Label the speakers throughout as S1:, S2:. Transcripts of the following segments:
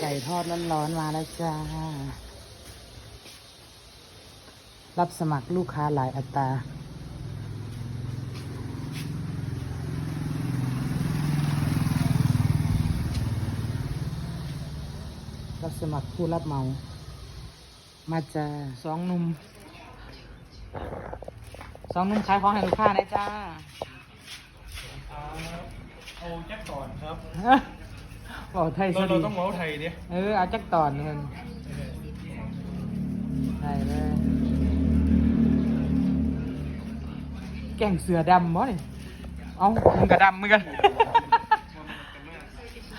S1: ไก่ทอดร้อนๆมาแล้วจ้า รับสมัครลูกค้าหลายอัตรารับสมัครผู้รับเหมา มาจ้าสองหนุ่มสองหนุ่มขายของให้ลูกค้านะจ้า
S2: เอาแจ็คก่อนครับ
S1: บอกไทย
S2: เรา
S1: ส
S2: เรา
S1: ดี
S2: ต้องเว้าไทยดิ
S1: เออเอาจักตอนเงินได้เลยแก่งเสือดำบ่นี่เอามึงกระดำมึงกัน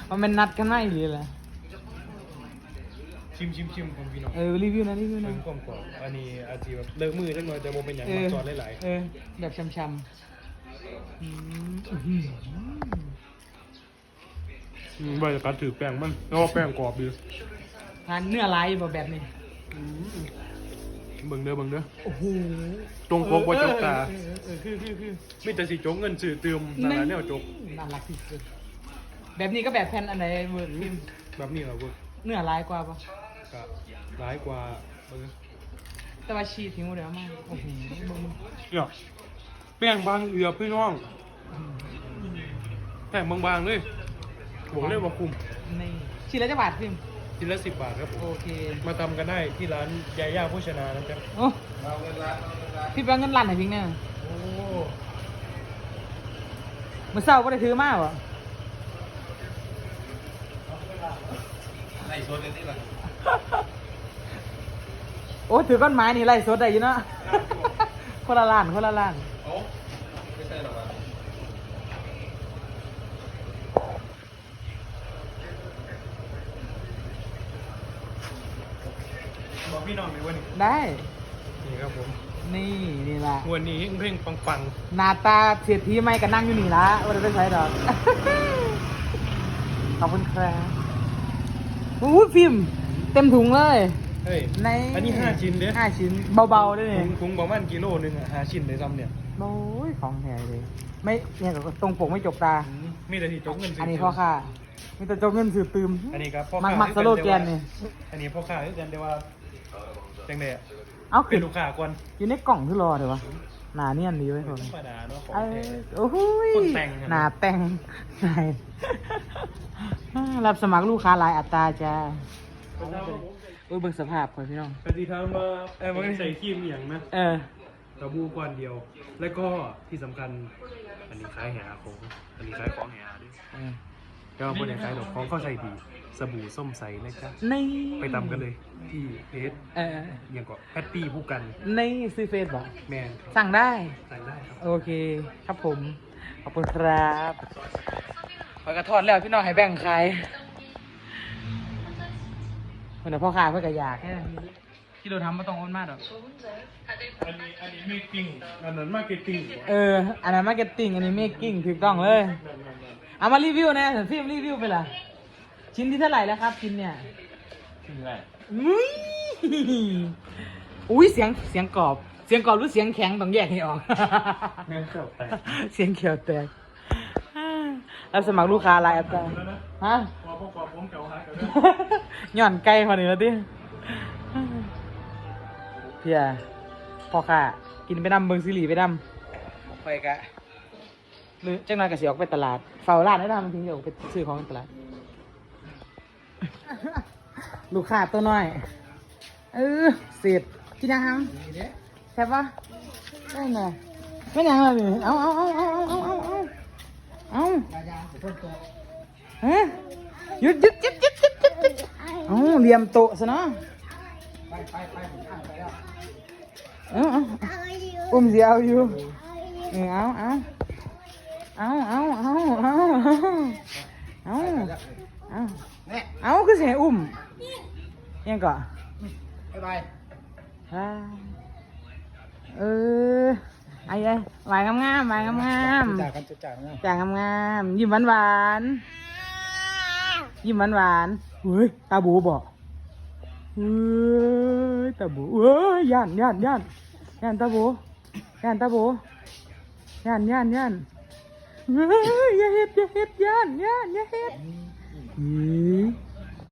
S1: มันเป็นนัดกันไหมหรืออะไร
S2: ชิมชิมชิมของพี่น้อง
S1: เออรีวิวนะรีวิว
S2: เพิ่
S1: นะ
S2: งความกรอบอันนี้อาจจะแบบเลิกมือจังหน่อยแต่โมเป็นอย่าง
S1: เอ
S2: มา
S1: อ
S2: จอดหลาย
S1: เออ แบบช้ำๆอืมอื้อหือ
S2: ๆ ใบจะกัดถือแป้งมันแล้วแป้งกรอบดี
S1: ทานเนื้อลายบ่แบบนี้
S2: เบิ่งเด้อเบิ่งเด้อ
S1: โอ้โห
S2: ตรงปกว่าจกตา
S1: เออเออเออคือคือคือ
S2: มีแต่สิจกเงินสื่อเติมนั่นแหละแนวจก
S1: น่ารักที่สุดแบบนี้ก็แบบแผ่นอันไหนเวิร์ดฟิล์ม
S2: แบบนี้เหรอเว้ย
S1: เนื้อลายกว่าปะ
S2: ก็ร้ายกว่าเบิ่ง
S1: แต่ว่าชีสทิ้งหมดแล้วมากโอ้โหมึง
S2: เนี่ยแป้งบางเอือบพี่น้องแป้งบางๆเลย บอกเลยว่าคุ้ม
S1: นี่ชิ้นละจะบาทฟิล์ม
S2: ชิ้นละสิบบาทครับผม
S1: โอเค
S2: มาทำกันได้ที่ร้านยาย่าโภชนานะจ๊ะ
S1: โอ้พี่แบงค์เงินล้านไหนพิงเนี่ย
S2: โอ้
S1: มื่อเช้าก็ได้ถือมากวะ
S2: ไล่สดกันที่หลัง
S1: โอ้ถือก้อนไม้นี่ไล่สดได้อยู่เนาะคนละล้านคนละล้าน
S2: โอ้ไม่ใช่หรอก บอกพี่น้องเลยวันนี้
S1: ได้
S2: นี่ครับผม
S1: นี่นี่ละ
S2: วันนี้เพ่งปังปัง
S1: หน้าตาเสียทีไม่ก็นั่งอยู่นี่ละว่าจะไปใช้ดอก ขอบคุณครับโอ้ยฟิล์มเต็มถุงเลย
S2: ๆเฮ้ย
S1: ใน
S2: อันนี้ห้าชิ้นเด้
S1: ห้าชิ้น เบาๆด้วย
S2: ถุ
S1: นี่
S2: งถุงประมาณกิโลนึงอะห้าชิ้นเลยซ้ำเนี่ย
S1: โอ้ยของแท้เลย ไม่เนี่ยก็ตรงปกไม่จกตา
S2: อืมมีแต่ที่จกเงินซื้
S1: อันนี้พ่อค้ามีแต่จกเงินสื่อตืม
S2: อันนี้ครับพ่อ
S1: มัก
S2: ค้า
S1: มักสโลแกนนี่
S2: อันนี้พ่อค้าคือกันแต่ว่า จังไดอะ
S1: เอา
S2: เป็
S1: ขึ้
S2: น
S1: น
S2: ลูกค้าก่อน
S1: อยู่ในกล่องที่รอเดี๋ยววะหนาเนียนดีไว้ก่อน
S2: ธรรมดาเนาะของ
S1: เอ
S2: แท้
S1: อโอ้โหย
S2: คนแต่งอะ
S1: หนาแต่งใช่รับสมัครลูกค้าหลายอัตราจ้าโอ้ยเบิ่งสภาพก่อนพี่น้อง
S2: ปฏิทามว่าเออมันใส่ครีมอหย่างนะ
S1: เออ
S2: กระบูก้อนเดียว แล้วก็ที่สำคัญ อันนี้คล้ายแหาของ อันนี้คล้ายของแหาด้วย
S1: เออ
S2: ก็ไม่ได้คล้ายหรอกของเข้าใจดี สบู่ส้มใสนะจ๊ะ
S1: นี่
S2: ไปตำกันเลยที่เพจ
S1: เออ
S2: อย่างก็แพตตี้ผู้กัน
S1: นี่ซื้อเฟซบอก
S2: แมน
S1: สั่งได้
S2: ใส่ได้ครับ
S1: โอเค ครับผม ขอบคุณครับขอยกระทอดแล้วพี่น้องให้แบ่งขายคนน่ะพ่อค้าเพื่อกระยากแค่นั้นที่เราทำไม่ต้องโอนมากหรอก
S2: อันนี้อันนี้เมคกิ้งอันนั้นมาร์เก็ตติ้ง
S1: เออ อันนั้นมาร์เก็ตติ้ง อันนี้เมคกิ้งถูกต้องเลย เอามารีวิวนะถึงฟิล์มรีวิวไปละชิ้นที่เท่าไหร่แล้วครับชิ้นเนี่ย
S2: ชิ้นแรก
S1: อุ้ยอุ้ยเสียงเสียงกรอบ เสียงกรอบหรือเสียงแข็งต้องแยกให้ออก
S2: แม่นเกือบแตก
S1: เสียงเขียวแตกรับสมัครลูกค้ารายอัตราฮะ
S2: พอพอพอผมเก่าหากันเลย
S1: หย่อนไกลพอดีแล้วดิเพียพ่อค่ะ กินไปดำเบิงซีรีส์ไปดำไปกะ หรือจังหวะกะเสียออกไปตลาดเฝ้าร้านได้ดำทิ้งเดี๋ยวออกไปซื้อของในตลาด ลูกค้าตัวน้อย เออเสร็จกินยังครับแซ่บปะได้ไงไม่ยังเลยนี่เอาเอาเอาเอาเอาเอาเอาเอาฮะหยุดหยุดหยุดหยุดหยุดหยุดหยุดเอาเหลี่ยมโตะซะเนาะเอาเอาอุ้มเสียเอาอยู่เออเอาเอา เอาเอาเอาเอาเอาเอาเอาคือเสียอุ้มยังก่อน
S3: บายบาย
S1: เออไอ้ไอ้หวายงามงามหวายงาม
S3: งามจ่า
S1: งงามงามยิ้มหวานหวานยิ้มหวานหวานเฮ้ยตาบูบอกเฮ้ยตาบูเฮ้ยยันยันยันยันตาบูยันตาบูยันยันยัน อย่าเฮ็ดอย่าเฮ็ดย่านย่านอย่าเฮ็ดเฮ้ย